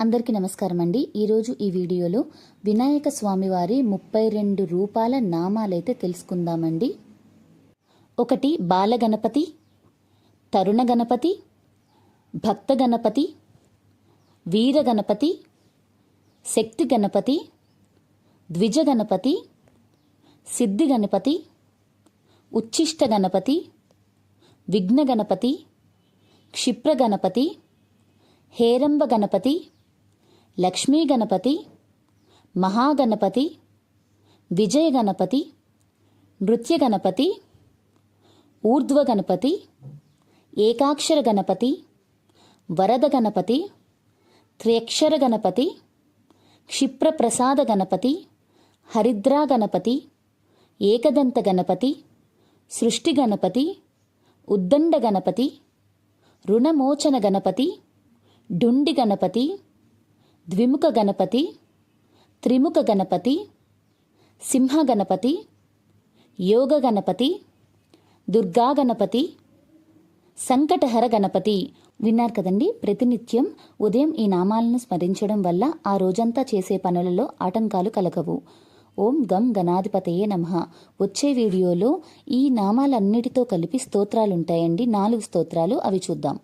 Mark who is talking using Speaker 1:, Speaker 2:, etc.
Speaker 1: అందరికీ నమస్కారం అండి ఈరోజు ఈ వీడియోలో వినాయక స్వామివారి ముప్పై రెండు రూపాల నామాలైతే తెలుసుకుందామండి. ఒకటి బాలగణపతి తరుణ గణపతి భక్త గణపతి వీర గణపతి శక్తి గణపతి ద్విజ గణపతి సిద్ధి గణపతి ఉచ్ఛిష్ట గణపతి విఘ్న గణపతి క్షిప్ర గణపతి హేరంబ గణపతి లక్ష్మీ గణపతి మహాగణపతి విజయ గణపతి నృత్య గణపతి ఊర్ధ్వ గణపతి ఏకాక్షర గణపతి వరద గణపతి త్ర్యక్షర గణపతి క్షిప్రప్రసాద గణపతి హరిద్రా గణపతి ఏకదంత గణపతి సృష్టి గణపతి ఉద్దండ గణపతి రుణమోచన గణపతి డుండి గణపతి ద్విముఖ గణపతి త్రిముఖ గణపతి సింహ గణపతి యోగ గణపతి దుర్గా గణపతి సంకటహర గణపతి విన్నారు కదండి ప్రతినిత్యం ఉదయం ఈ నామాలను స్మరించడం వల్ల ఆ రోజంతా చేసే పనులలో ఆటంకాలు కలగవు. ఓం గం గణాధిపతయే నమ. వచ్చే వీడియోలో ఈ నామాలన్నిటితో కలిపి స్తోత్రాలుంటాయండి. నాలుగు స్తోత్రాలు అవి చూద్దాం.